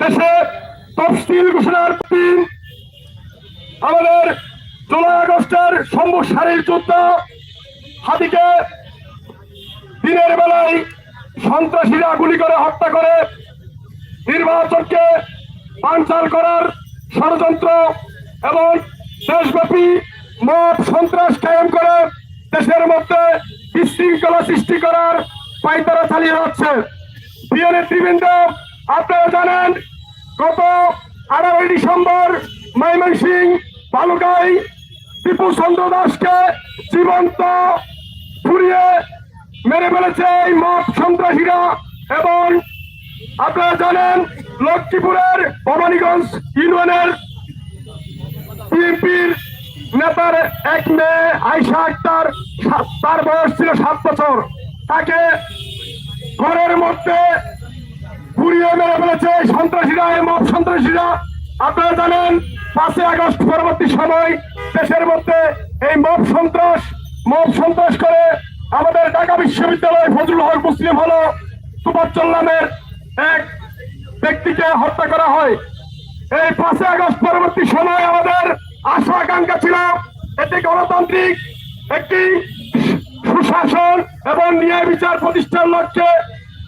দেশে তফসিল ঘোষণার দিন। আমাদের জুলাই আগস্টের সম্মুখ সারির যুদ্ধ, হাতিকে দিনের বেলায় সন্ত্রাসীরা গুলি করে হত্যা করে, নির্বাচনকে বানচাল করার ষড়যন্ত্র এবং দেশব্যাপী মত সন্ত্রাস কায়েম করে দেশের মধ্যে বিশৃঙ্খলা সৃষ্টি করার পাইতারা চালিয়ে যাচ্ছে। প্রিয় নেতৃবৃন্দ আপনারা জানেন, গত আঠারোই ডিসেম্বর ময়মনসিং বালুকাই টিপু চন্দ্র দাসকে জীবন্ত পুড়িয়ে মেরে ফেলেছে এই মত সন্ত্রাসীরা এবং আপনারা জানেন, লক্ষ্মীপুরের ভবানীগঞ্জ ইউনিয়নের বিএনপির নেতার এক মেয়ে আয়সা আক্তার তার বয়স ছিল সাত বছর। তাকে ঘরের মধ্যে পুড়িয়ে মেরে ফেলেছে সন্ত্রাসীরা মব সন্ত্রাসীরা। আপনারা জানেন, পাঁচই আগস্ট পরবর্তী সময় দেশের মধ্যে এই মব সন্ত্রাস মব সন্ত্রাস করে আমাদের ঢাকা বিশ্ববিদ্যালয় ফজলুল মুসলিম হলো তুবাচ্চল নামের এক ব্যক্তিকে হত্যা করা হয়। এই পাঁচই আগস্ট পরবর্তী সময় আমাদের আশা আকাঙ্ক্ষা ছিল, এটি গণতান্ত্রিক একটি সুশাসন এবং ন্যায় বিচার প্রতিষ্ঠার লক্ষ্যে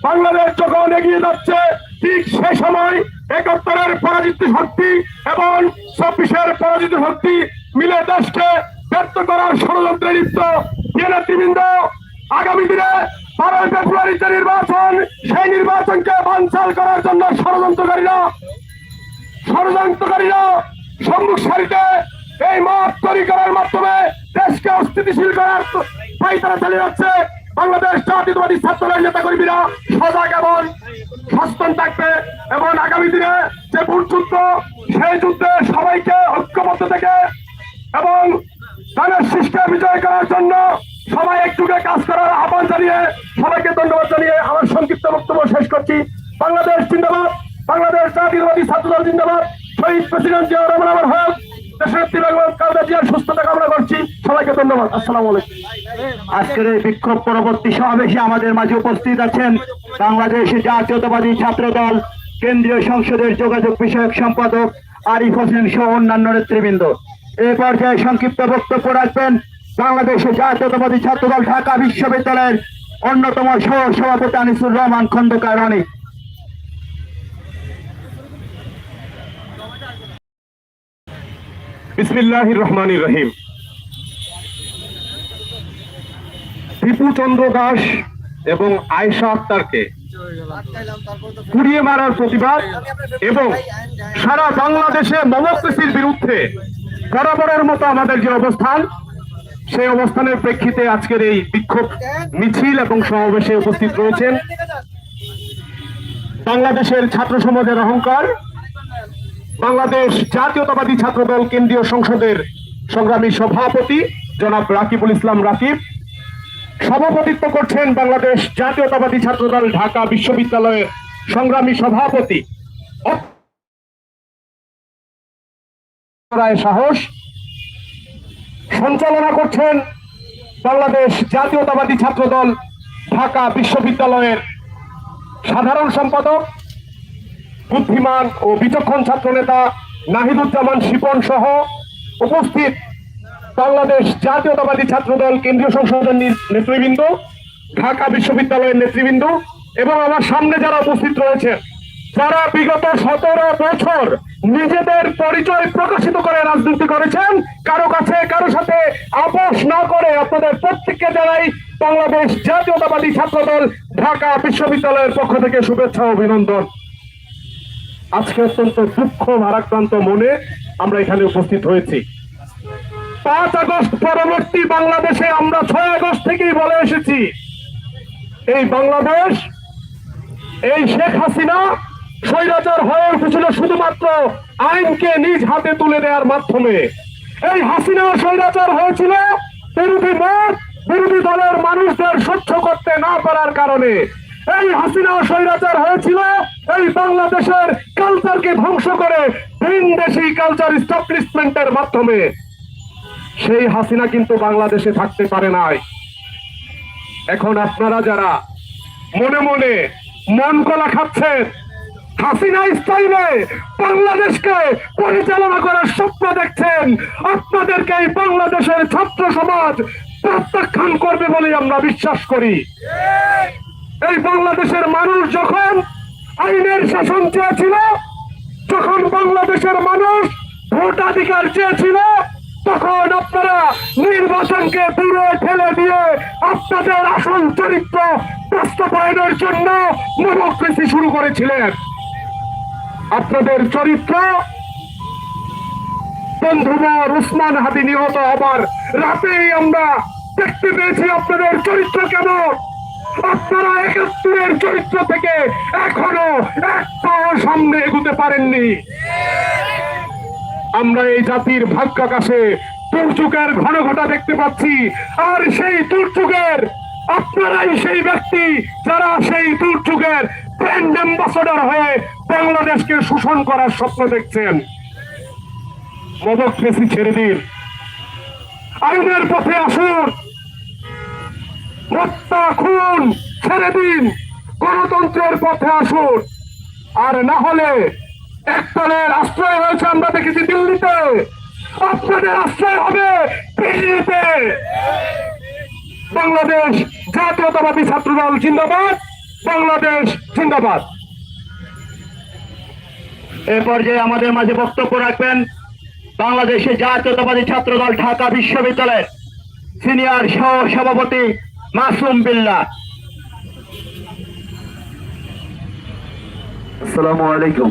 বাংলাদেশ যখন এগিয়ে যাচ্ছে, ঠিক সে সময় একাত্তরের পরাজিত শক্তি এবং চব্বিশের পরাজিত শক্তি মিলে দেশকে ব্যর্থ করার ষড়যন্ত্রে লিপ্ত। নেতৃবৃন্দ, আগামী দিনে বারোই ফেব্রুয়ারি যে নির্বাচন, সেই নির্বাচনকে বানচাল করার জন্য ষড়যন্ত্রকারীরা ষড়যন্ত্রকারীরা সম্মুখ সারিতে এই মত তৈরি করার মাধ্যমে দেশকে অস্থিতিশীল করার পাইতারা চালিয়ে যাচ্ছে। বাংলাদেশ জাতীয়তাবাদী ছাত্রদল নেতা কর্মীরা সজাগ এবং সচেতন থাকবে এবং আগামী দিনে যে ভোট যুদ্ধ, সেই যুদ্ধে সবাইকে ঐক্যবদ্ধ থেকে এবং ধানের শীষকে বিজয় করার জন্য সবাই একযুগে কাজ করার আহ্বান জানিয়ে সবাইকে ধন্যবাদ জানিয়ে আমার সংক্ষিপ্ত বক্তব্য শেষ করছি। বাংলাদেশ জিন্দাবাদ, বাংলাদেশ জাতীয়বাদী ছাত্রদল জিন্দাবাদ, শহীদ প্রেসিডেন্ট জিয়া রহমান হক। সুস্থতা কামনা করছি। আজকের এই বিক্ষোভ পরবর্তী সমাবেশে আমাদের মাঝে উপস্থিত আছেন বাংলাদেশ জাতীয়তাবাদী ছাত্র দল কেন্দ্রীয় সংসদের যোগাযোগ বিষয়ক সম্পাদক আরিফ হোসেন সহ অন্যান্য নেতৃবৃন্দ। এই পর্যায়ে সংক্ষিপ্ত বক্তব্য রাখবেন বাংলাদেশ জাতীয়তাবাদী ছাত্র ঢাকা বিশ্ববিদ্যালয়ের অন্যতম সহ সভাপতি আনিসুর রহমান, খন্দকার অনেক বিসমিল্লাহ রহমান রহিম। চন্দ্র দাস এবং আয়েশা আক্তারকে পুড়িয়ে মারার প্রতিবাদ এবং সারা বাংলাদেশে মমক্রেসির বিরুদ্ধে বরাবরের মতো আমাদের যে অবস্থান, সেই অবস্থানের প্রেক্ষিতে আজকের এই বিক্ষোভ মিছিল এবং সমাবেশে উপস্থিত রয়েছেন বাংলাদেশের ছাত্র সমাজের অহংকার বাংলাদেশ জাতীয়তাবাদী ছাত্রদল কেন্দ্রীয় সংসদের সংগ্রামী সভাপতি জনাব রাকিবুল ইসলাম রাকিব। সভাপতিত্ব করছেন বাংলাদেশ জাতীয়তাবাদী ছাত্রদল ঢাকা বিশ্ববিদ্যালয়ের সংগ্রামী সভাপতি রায় সাহস। সঞ্চালনা করছেন বাংলাদেশ জাতীয়তাবাদী ছাত্রদল ঢাকা বিশ্ববিদ্যালয়ের সাধারণ সম্পাদক বুদ্ধিমান ও বিচক্ষণ ছাত্র নেতা নাহিদুজ্জামান শিপন সহ উপস্থিত বাংলাদেশ জাতীয়তাবাদী ছাত্রদল কেন্দ্রীয় সংসদের নেতৃবৃন্দ, ঢাকা বিশ্ববিদ্যালয়ের নেতৃবৃন্দ এবং আমার সামনে যারা উপস্থিত রয়েছেন, যারা বিগত সতেরো বছর নিজেদের পরিচয় প্রকাশিত করে রাজনীতি করেছেন, কারও কাছে, কারও সাথে আপোষ না করে আপনাদের প্রত্যেককে জানাই বাংলাদেশ জাতীয়তাবাদী ছাত্রদল ঢাকা বিশ্ববিদ্যালয়ের পক্ষ থেকে শুভেচ্ছা অভিনন্দন। আজকে অত্যন্ত দুঃখ, ভারাক্রান্ত মনে আমরা এখানে উপস্থিত হয়েছি। পাঁচ আগস্ট পরবর্তী বাংলাদেশে আমরা ছয় আগস্ট থেকেই বলে এসেছি, এই বাংলাদেশ, এই শেখ হাসিনা স্বৈরাচার হয়ে উঠেছিল শুধুমাত্র আইনকে নিজ হাতে তুলে দেওয়ার মাধ্যমে। এই হাসিনা স্বৈরাচার হয়েছিল বিরোধী মত, বিরোধী দলের মানুষদের সহ্য করতে না পারার কারণে। এই হাসিনা স্বৈরাচার হয়েছিল, এই বাংলাদেশের কালচারকে ধ্বংস করে ভিন দেশি কালচার স্টাবলিশমেন্টের মাধ্যমে। সেই হাসিনা কিন্তু বাংলাদেশে থাকতে পারে নাই। এখন আপনারা যারা মনে মনে মন কলা খাচ্ছেন, হাসিনা স্টাইলে বাংলাদেশকে পরিচালনা করার স্বপ্ন দেখছেন, আপনাদেরকে এই বাংলাদেশের ছাত্র সমাজ প্রত্যাখ্যান করবে বলে আমরা বিশ্বাস করি। এই বাংলাদেশের মানুষ যখন আইনের শাসন চেয়েছিল, যখন বাংলাদেশের মানুষ ভোটাধিকার চেয়েছিল, তখন আপনারা নির্বাচনকে দূরে ঠেলে দিয়ে আপনাদের আসল চরিত্র বাস্তবায়নের জন্য ডেমোক্রেসি শুরু করেছিলেন। আপনাদের চরিত্র বন্ধুবর উসমান হাদি নিহত হবার রাতেই আমরা দেখতে পেয়েছি আপনাদের চরিত্র কেমন। আপনারা একাত্তরের চরিত্র থেকে এখনও এক পাও সামনে এগুতে পারেননি। আমরা এই জাতির ভাগ্যাকাশে দুর্যোগের ঘন ঘটা দেখতে পাচ্ছি, আর সেই দুর্যোগের আপনারাই সেই ব্যক্তি যারা সেই দুর্যোগের ব্র্যান্ড অ্যাম্বাসেডর হয়ে বাংলাদেশকে শোষণ করার স্বপ্ন দেখছেন। মদকফেসি ছেড়ে দিন। আইনের পথে আসুন। হত্যা খুন ছেড়ে দিন, গণতন্ত্রের পথে আসুন। আর না হলে একদলের আশ্রয় হয়েছে আমরা দেখেছি দিল্লিতে। আপনাদের আশ্রয় হবে দিল্লিতে। বাংলাদেশ জাতীয়তাবাদী ছাত্রদল জিন্দাবাদ, বাংলাদেশ জিন্দাবাদ। এ পর্যায়ে আমাদের মাঝে বক্তব্য রাখবেন বাংলাদেশের জাতীয়তাবাদী ছাত্রদল ঢাকা বিশ্ববিদ্যালয়ের সিনিয়র সহ সভাপতি মাসুম বিল্লাহ। আসসালামু আলাইকুম।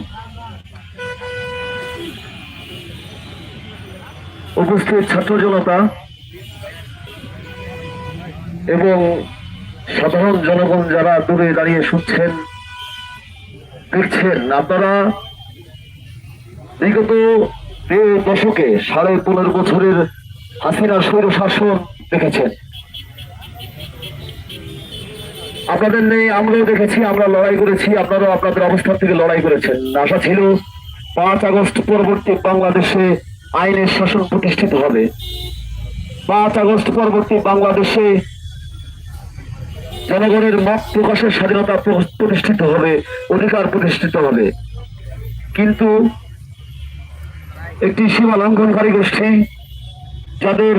উপস্থিত ছাত্র জনতা এবং সাধারণ জনগণ যারা দূরে দাঁড়িয়ে শুনছেন, দেখছেন, আপনারা বিগত দশকে সাড়ে পনেরো বছরের হাসিনা স্বৈর শাসন দেখেছেন। আপনাদের নেই আমরাও দেখেছি, আমরা লড়াই করেছি, আপনারাও আপনাদের অবস্থান থেকে লড়াই করেছেন। আশা ছিল পাঁচ আগস্ট পরবর্তী বাংলাদেশে আইনের শাসন প্রতিষ্ঠিত হবে। পাঁচ আগস্ট পরবর্তী বাংলাদেশে জনগণের মত প্রকাশের স্বাধীনতা প্রতিষ্ঠিত হবে, অধিকার প্রতিষ্ঠিত হবে। কিন্তু একটি সীমা লঙ্ঘনকারী গোষ্ঠী যাদের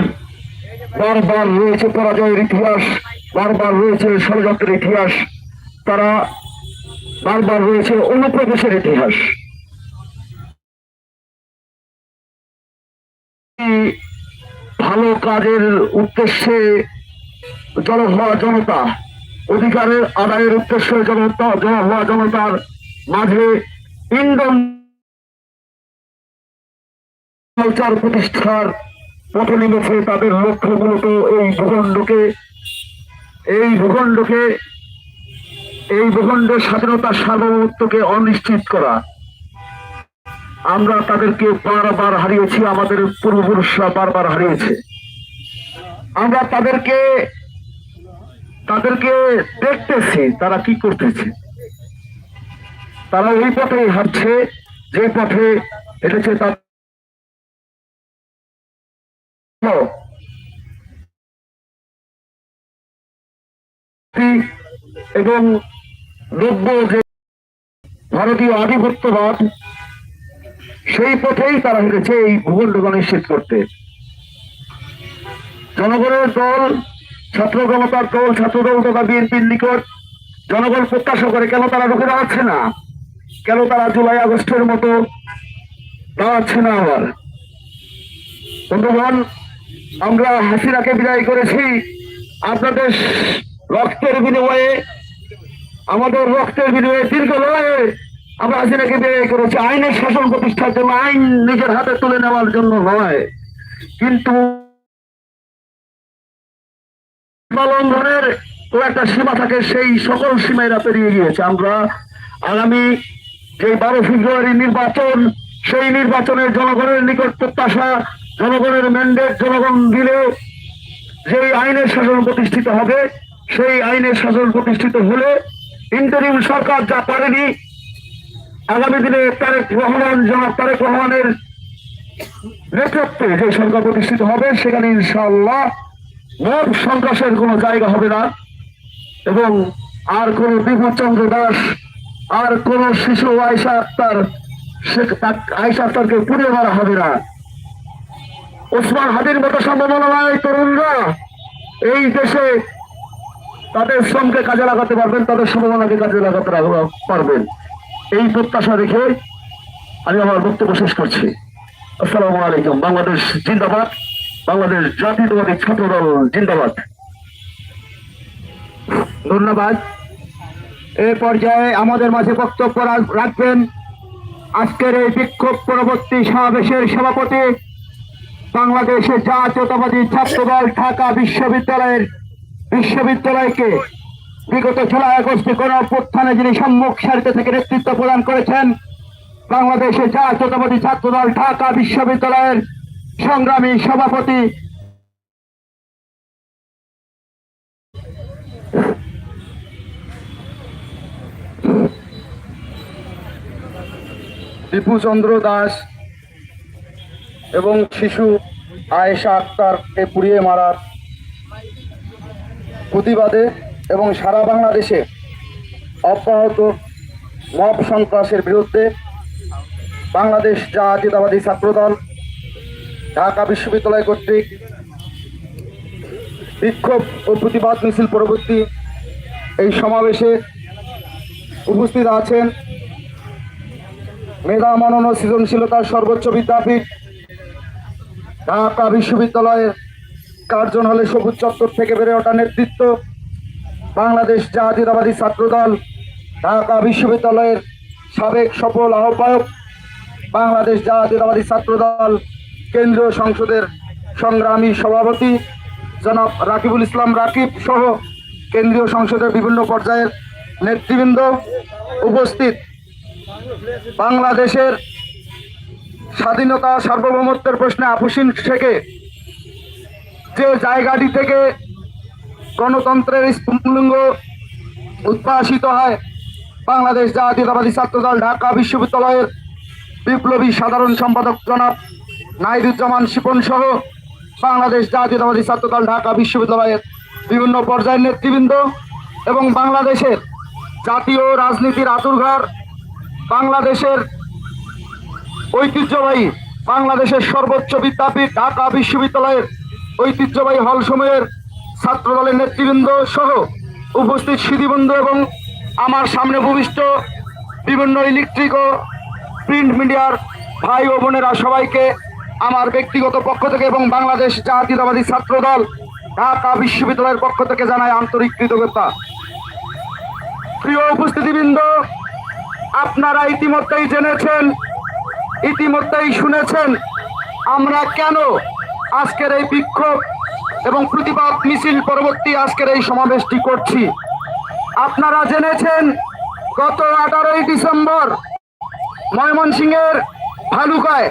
বারবার রয়েছে পরাজয়ের ইতিহাস বারবার রয়েছে ষড়যন্ত্রের ইতিহাস। তারা বারবার রয়েছে অনুপ্রবেশের ইতিহাস। ভালো কাজের উদ্দেশ্যে জড়ো হওয়া জনতা, অধিকারের আদায়ের উদ্দেশ্যে জনতা জড়ো হওয়া জনতার মাঝে ইন্ধন কালচার প্রতিষ্ঠার পথে নেমেছে তাদের লক্ষ্য মূলত এই ভূখণ্ডকে এই ভূখণ্ডকে, এই ভূখণ্ডের স্বাধীনতা সার্বভৌমত্বকে অনিশ্চিত করা। আমরা তাদেরকে বারবার হারিয়েছি, আমাদের পূর্বপুরুষরা বারবার হারিয়েছে। আমরা তাদেরকে তাদেরকে দেখতেছি, তারা কি করতেছে। তারা ওই পথেই হাঁটছে, যে পথে হেঁটেছে তার। এবং নব্য যে ভারতীয় আধিপত্যবাদ, সেই পথেই তারা হেঁটেছে এই ভূখণ্ডকে নিশ্চিত করতে। জনগণের দল, ছাত্র জনতার দল, ছাত্র দল তথা বিএনপির নিকট জনগণ প্রত্যাশা করে, কেন তারা রুখে দাঁড়াচ্ছে না? কেন তারা জুলাই আগস্টের মতো দাঁড়াচ্ছে না আবার? বন্ধুগণ, আমরা হাসিনাকে বিদায় করেছি। আপনাদের রক্তের বিনিময়ে, আমাদের রক্তের বিনিময়ে দীর্ঘ লড়াইয়ে আমরা হাসিনাকে বিদায় করেছি। আইনের শাসন প্রতিষ্ঠার জন্য, আইন নিজের হাতে তুলে নেওয়ার জন্য নয় কিন্তু লঙ্ঘনের একটা সীমা থাকে, সেই সকল সীমাইরা পেরিয়ে গিয়েছে। আমরা আগামী যে বারো ফেব্রুয়ারি নির্বাচন, সেই নির্বাচনের জনগণের নিকট প্রত্যাশা, জনগণের ম্যান্ডেট জনগণ দিলে যেই আইনের শাসন প্রতিষ্ঠিত হবে সেই আইনের শাসন প্রতিষ্ঠিত হলে ইন্টারিম সরকার যা পারেনি, আগামী দিনে তারেক রহমান, জনাব তারেক রহমানের নেতৃত্বে যে সরকার প্রতিষ্ঠিত হবে, সেখানে ইনশাল্লাহ মত সন্ত্রাসের কোনো জায়গা হবে না। এবং আর কোন বিভূতচন্দ্র দাস, আর কোন শিশু আয়সা আক্তার আয়সা আক্তারকে পুড়ে মারা হবে না। ওসমান হাদির মতো সম্ভাবনা নয় তরুণরা এই দেশে তাদের শ্রমকে কাজে লাগাতে পারবেন, তাদের সম্ভাবনাকে কাজে লাগাতে লাগা- পারবেন। এই প্রত্যাশা রেখে আমি আমার বক্তব্য শেষ করছি। আসসালামু আলাইকুম। বাংলাদেশ জিন্দাবাদ। বাংলাদেশ জাতীয়তাবাদী ছাত্র দল জিন্দাবাদ। ধন্যবাদ। এ পর্যায়ে আমাদের মাঝে বক্তব্য রাখ- রাখবেন আজকের এই বিক্ষোভ পরবর্তী সমাবেশের সভাপতি বাংলাদেশের জাতীয়তাবাদী ছাত্রদল ঢাকা বিশ্ববিদ্যালয়ের বিশ্ববিদ্যালয়কে বিগত জুলাই আগস্টে কোন অভ্যুত্থানে যিনি সম্মুখ সারিতে থেকে নেতৃত্ব প্রদান করেছেন, বাংলাদেশের জাতীয়তাবাদী ছাত্রদল ঢাকা বিশ্ববিদ্যালয়ের সংগ্রামী সভাপতি দীপুচন্দ্র দাস এবং শিশু আয়েশা আক্তারকে পুড়িয়ে মারার প্রতিবাদে এবং সারা বাংলাদেশে অব্যাহত মব সন্ত্রাসের বিরুদ্ধে বাংলাদেশ জাতীয়তাবাদী ছাত্রদল, ঢাকা বিশ্ববিদ্যালয় কর্তৃক বিক্ষোভ ও প্রতিবাদ মিছিল পরবর্তী এই সমাবেশে উপস্থিত আছেন মেধা মনন সৃজনশীলতার সর্বোচ্চ বিদ্যাপীঠ, ঢাকা বিশ্ববিদ্যালয়ের কার্জন হলে সবুজ চত্বর থেকে বেড়ে ওঠা নেতৃত্ব বাংলাদেশ জাতীয়তাবাদী ছাত্রদল, ঢাকা বিশ্ববিদ্যালয়ের সাবেক সফল আহ্বায়ক বাংলাদেশ জাতীয়তাবাদী ছাত্রদল, কেন্দ্রীয় সংসদের সংগ্রামী সভাপতি জনাব রাকিবুল ইসলাম রাকিব সহ কেন্দ্রীয় সংসদের বিভিন্ন পর্যায়ের নেতৃবৃন্দ উপস্থিত। বাংলাদেশের স্বাধীনতা সার্বভৌমত্বের প্রশ্নে আপুসিন থেকে যে জায়গাটি থেকে গণতন্ত্রের স্ফুলিঙ্গ উদ্ভাসিত হয়, বাংলাদেশ জাতীয়তাবাদী ছাত্রদল ঢাকা বিশ্ববিদ্যালয়ের বিপ্লবী সাধারণ সম্পাদক জনাব নাহিদুজ্জামান শিপন সহ বাংলাদেশ জাতীয়তাবাদী ছাত্রদল ঢাকা বিশ্ববিদ্যালয়ের বিভিন্ন পর্যায়ের নেতৃবৃন্দ এবং বাংলাদেশের জাতীয় রাজনীতির আতুরঘর বাংলাদেশের ঐতিহ্যবাহী, বাংলাদেশের সর্বোচ্চ বিদ্যাপীঠ ঢাকা বিশ্ববিদ্যালয়ের ঐতিহ্যবাহী হল সময়ের ছাত্রদলের নেতৃবৃন্দ সহ উপস্থিত সুধীবৃন্দ এবং আমার সামনে ভূমিষ্ঠ বিভিন্ন ইলেকট্রিক ও প্রিন্ট মিডিয়ার ভাই ও বোনেরা সবাইকে আমার ব্যক্তিগত পক্ষ থেকে এবং বাংলাদেশ জাতীয়তাবাদী ছাত্রদল ঢাকা বিশ্ববিদ্যালয়ের পক্ষ থেকে জানায় আন্তরিক কৃতজ্ঞতা। প্রিয় উপস্থিতিবৃন্দ, আপনারা ইতিমধ্যেই জেনেছেন, ইতিমধ্যেই শুনেছেন আমরা কেন আজকের এই বিক্ষোভ এবং প্রতিবাদ মিছিল পরবর্তী আজকের এই সমাবেশটি করছি। আপনারা জেনেছেন, গত আঠারোই ডিসেম্বর ময়মনসিংহের ভালুকায়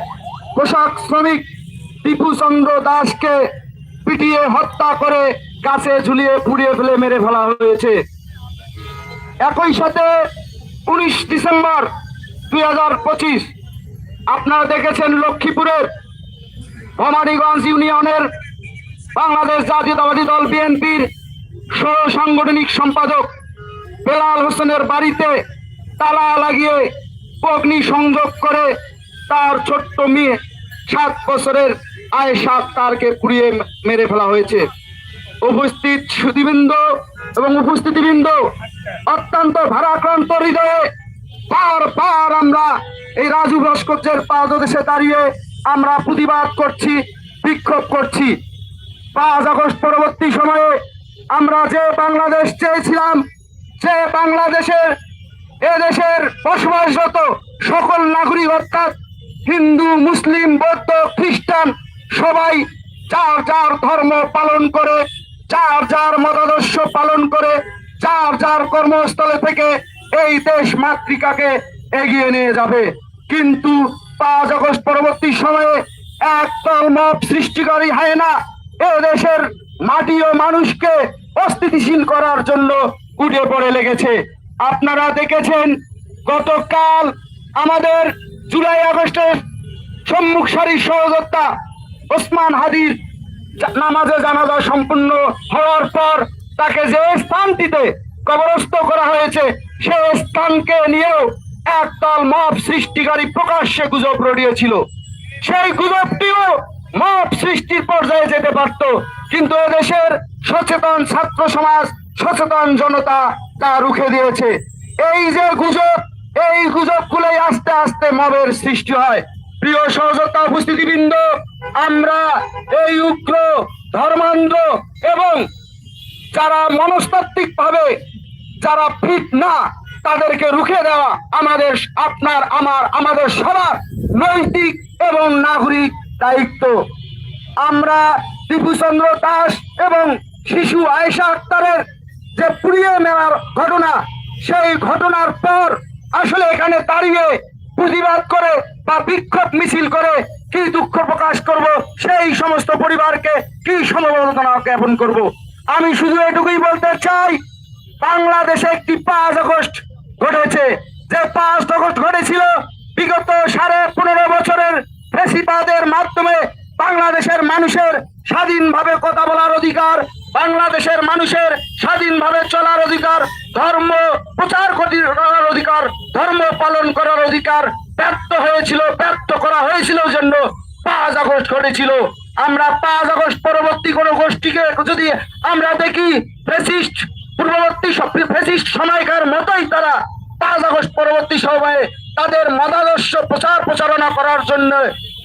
পোশাক শ্রমিক টিপুচন্দ্র দাসকে পিটিয়ে হত্যা করে গাছে ঝুলিয়ে পুড়িয়ে ফেলে মেরে ফেলা হয়েছে। একই সাথে উনিশ ডিসেম্বর দুই হাজার পঁচিশ, আপনারা দেখেছেন লক্ষ্মীপুরের ভবানীগঞ্জ ইউনিয়নের বাংলাদেশ জাতীয়তাবাদী দল বিএনপির সহ সাংগঠনিক সম্পাদক বেলাল হোসেনের বাড়িতে তালা লাগিয়ে অগ্নি সংযোগ করে তার ছোট্ট মেয়ে সাত বছরের আয়েশা তারকে পুড়িয়ে মেরে ফেলা হয়েছে। উপস্থিত সুদীবৃন্দ এবং উপস্থিতিবৃন্দ অত্যন্ত ভারাক্রান্ত হৃদয়ে বার বার আমরা এই রাজু ভাস্কর্যের পাদদেশে দাঁড়িয়ে আমরা প্রতিবাদ করছি, বিক্ষোভ করছি। পাঁচ আগস্ট পরবর্তী সময়ে আমরা যে বাংলাদেশ চেয়েছিলাম সে বাংলাদেশের এদেশের বসবাসরত সকল নাগরিক, অর্থাৎ হিন্দু, মুসলিম, বৌদ্ধ, খ্রিস্টান, সবাই যার যার ধর্ম পালন করে, যার যার মতাদর্শ পালন করে, যার যার কর্মস্থলে থেকে এই দেশ মাতৃকাকে এগিয়ে নিয়ে যাবে। কিন্তু পাঁচ আগস্ট পরবর্তী সময়ে একদল মত সৃষ্টিকারী হয় না। এ দেশের মাটি ও মানুষকে অস্থিতিশীল করার জন্য উঠে পড়ে লেগেছে। আপনারা দেখেছেন, গতকাল আমাদের জুলাই আগস্টের সম্মুখ সারির সহযোদ্ধা ওসমান হাদির নামাজে জানাজা সম্পূর্ণ হওয়ার পর তাকে যে স্থানটিতে কবরস্থ করা হয়েছে, সে স্থানকে নিয়েও একদল মব সৃষ্টিকারী প্রকাশ্যে গুজব রড়িয়েছিল সেই গুজবটিও মব সৃষ্টির পর্যায়ে যেতে পারত, কিন্তু এদেশের সচেতন ছাত্র সমাজ, সচেতন জনতা তা রুখে দিয়েছে। এই যে গুজব, এই গুজব গুজবগুলোই আস্তে আস্তে মবের সৃষ্টি হয়। প্রিয় সহযোগিতা উপস্থিতিবৃন্দ, আমরা এই উগ্র, ধর্মান্ধ এবং যারা মনস্তাত্ত্বিক ভাবে যারা ফিট না তাদেরকে রুখে দেওয়া আমাদের আপনার, আমার, আমাদের সবার নৈতিক এবং নাগরিক দায়িত্ব। আমরা টিপুচন্দ্র দাস এবং শিশু আয়েশা আক্তারের যে পুড়িয়ে মেলার ঘটনা, সেই ঘটনার পর আসলে এখানে দাঁড়িয়ে প্রতিবাদ করে বা বিক্ষোভ মিছিল করে কি দুঃখ প্রকাশ করব, সেই সমস্ত পরিবারকে কি সমবেদনা জ্ঞাপন করব? আমি শুধু এটুকুই বলতে চাই, বাংলাদেশে একটি পাঁচ আগস্ট ঘটেছে। যে পাঁচ আগস্ট ঘটেছিল, বিগত সাড়ে পনেরো বছরের ফেসিবাদের মাধ্যমে বাংলাদেশের মানুষের স্বাধীনভাবে কথা বলার অধিকার, বাংলাদেশের মানুষের স্বাধীনভাবে চলার অধিকার, ধর্ম প্রচার করার অধিকার, ধর্ম পালন করার অধিকার ব্যর্থ হয়েছিল, ব্যর্থ করা হয়েছিল জন্য পাঁচ আগস্ট ঘটেছিল। আমরা পাঁচ আগস্ট পরবর্তী কোন গোষ্ঠীকে যদি আমরা দেখি, ফেসিস্ট, পূর্ববর্তী ফেসিস্ট সময়কার মতোই তারা পাঁচ আগস্ট পরবর্তী সময়ে তাদের মতাদর্শ প্রচার প্রচারণা করার জন্য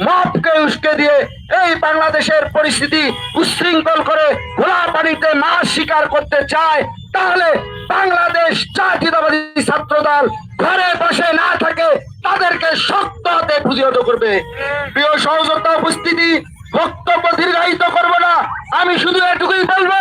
মপকে উস্কে দিয়ে এই বাংলাদেশের পরিস্থিতি উশৃঙ্খল করে খোলা পানিতে মাছ শিকার করতে চায়, তাহলে বাংলাদেশ জাতীয়তাবাদী ছাত্র দল ঘরে বসে না থাকে, তাদেরকে শক্ত হাতে প্রতিহত করবে। প্রিয় সহযোগিতা উপস্থিতি, বক্তব্য দীর্ঘায়িত করব না, আমি শুধু এটুকুই বলব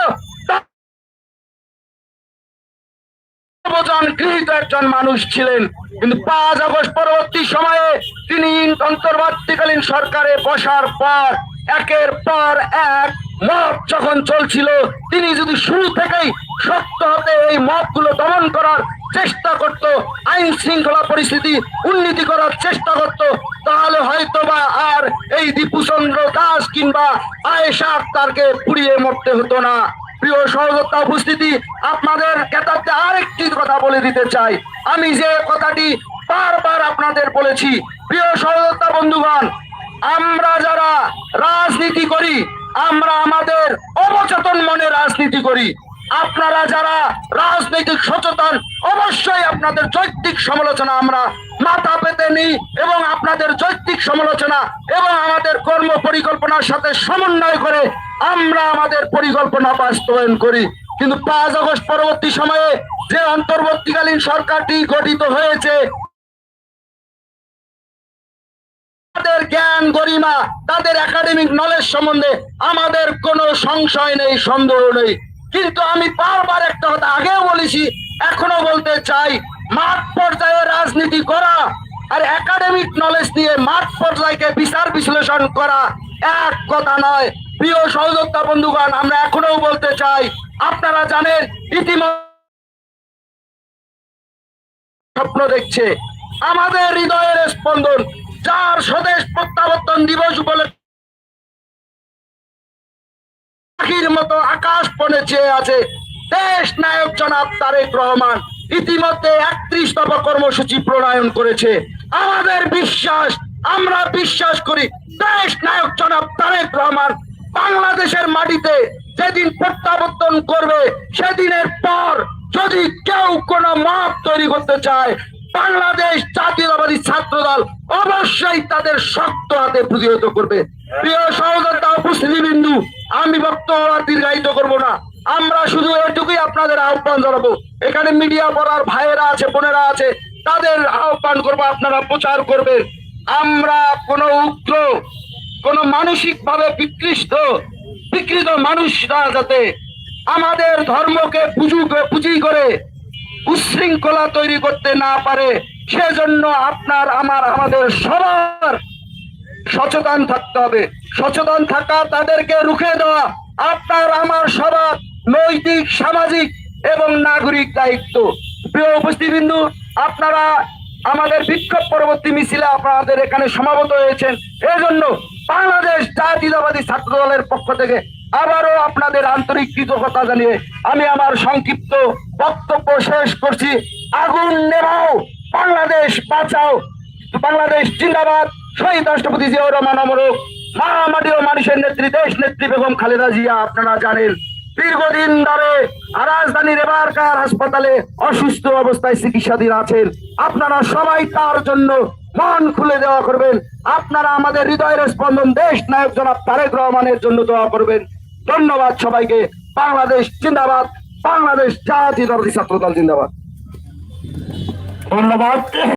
একজন মানুষ ছিলেন। কিন্তু পাঁচ আগস্ট পরবর্তী সময়ে তিনি অন্তর্বর্তীকালীন সরকারে বসার পর একের পর এক মব যখন চলছিল, তিনি যদি শুরু থেকেই হাতে এই মবগুলো দমন করার চেষ্টা করত, আইন শৃঙ্খলা পরিস্থিতি উন্নতি করার চেষ্টা করত, তাহলে হয়তো বা আর এই দীপুচন্দ্র দাস কিংবা আয়েশা আক্তারকে পুড়িয়ে মরতে হতো না। প্রিয় সহযোগিতা উপস্থিতি, আপনাদের কেতাবতে আরেকটি কথা বলে দিতে চাই। আমি যে কথাটি বারবার আপনাদের বলেছি, প্রিয় সহযোগিতা বন্ধুগণ, আমরা যারা রাজনীতি করি, আমরা আমাদের অবচেতন মনে রাজনীতি করি। আপনারা যারা রাজনৈতিক সচেতন, অবশ্যই আপনাদের যৌক্তিক সমালোচনা আমরা মাথা পেতে নিই এবং আপনাদের যৌক্তিক সমালোচনা এবং আমাদের কর্ম পরিকল্পনার সাথে সমন্বয় করে আমরা আমাদের পরিকল্পনা বাস্তবায়ন করি। কিন্তু পাঁচ আগস্ট পরবর্তী সময়ে যে অন্তর্বর্তীকালীন সরকারটি গঠিত হয়েছে, তাদের জ্ঞান গরিমা, তাদের একাডেমিক নলেজ সম্বন্ধে আমাদের কোনো সংশয় নেই, সন্দেহ নেই। কিন্তু আমি বারবার একটা কথা আগেও বলেছি, এখনও বলতে চাই, মাঠ পর্যায়ে রাজনীতি করা আর একাডেমিক নলেজ দিয়ে মাঠ পর্যায়কে বিচার বিশ্লেষণ করা এক কথা নয়। প্রিয় সহযোগিতা বন্ধুগণ, আমরা এখনও বলতে চাই, আপনারা জানেন, ইতিমধ্যে স্বপ্ন দেখছে। আমাদের হৃদয়ের স্পন্দন, যার স্বদেশ প্রত্যাবর্তন দিবস উপলক্ষে মতো আকাশ পণে চেয়ে আছে। দেশ নায়ক জনাব তারেক রহমান ইতিমধ্যে একত্রিশ দফা কর্মসূচি প্রণয়ন করেছে। আমাদের বিশ্বাস, আমরা বিশ্বাস করি দেশ নায়ক জনাব তারেক রহমান বাংলাদেশের মাটিতে যেদিন প্রত্যাবর্তন করবে, সেদিনের পর যদি কেউ কোনো মাপ তৈরি করতে চায়, বাংলাদেশ জাতীয়তাবাদী ছাত্র দল অবশ্যই তাদের শক্ত হাতে প্রতিহত করবে। প্রিয় সহযোগিতা উপস্থিতি বিন্দু আমি বক্তব্য আর দীর্ঘায়িত করব না। আমরা শুধু এটুকুই আপনাদের আহ্বান জানাব। এখানে মিডিয়া পড়ার ভাইয়েরা আছে, বোনেরা আছে, তাদের আহ্বান করব, আপনারা প্রচার করবেন। আমরা কোনো উগ্র, কোন মানসিক ভাবে বিকৃষ্ট, বিকৃত মানুষরা যাতে আমাদের ধর্মকে পুজু পুঁজি করে উশৃঙ্খলা তৈরি করতে না পারে। সেজন্য আপনার, আমার, আমাদের সবার সচেতন থাকতে হবে। সচেতন থাকা তাদেরকে রুখে দেওয়া আপনার আমার সবার নৈতিক, সামাজিক এবং নাগরিক দায়িত্ব। প্রিয় উপস্থিতিবিন্দু, আপনারা আমাদের বিক্ষোভ পরবর্তী মিছিলে আপনাদের এখানে সমাবেত হয়েছেন। এজন্য বাংলাদেশ জাতীয়তাবাদী ছাত্র দলের পক্ষ থেকে আবারও আপনাদের আন্তরিক কৃতজ্ঞতা জানিয়ে আমি আমার সংক্ষিপ্ত বক্তব্য শেষ করছি। আগুন নেভাও, বাংলাদেশ বাঁচাও, বাংলাদেশ জিন্দাবাদ। শহীদ রাষ্ট্রপতি জিয়াউর রহমান অমরক মা মাটি ও মানুষের নেত্রী, দেশ নেত্রী বেগম খালেদা জিয়া, আপনারা জানেন, দীর্ঘদিন ধরে রাজধানীর এবারকার হাসপাতালে অসুস্থ অবস্থায় চিকিৎসাধীন আছেন। আপনারা সবাই তার জন্য মন খুলে দেওয়া করবেন। আপনারা আমাদের হৃদয়ের স্পন্দন দেশ নায়ক জনাব তারেক রহমানের জন্য দোয়া করবেন। ধন্যবাদ সবাইকে। বাংলাদেশ জিন্দাবাদ। বাংলাদেশ জাতীয় ছাত্র দল জিন্দাবাদ। ধন্যবাদ।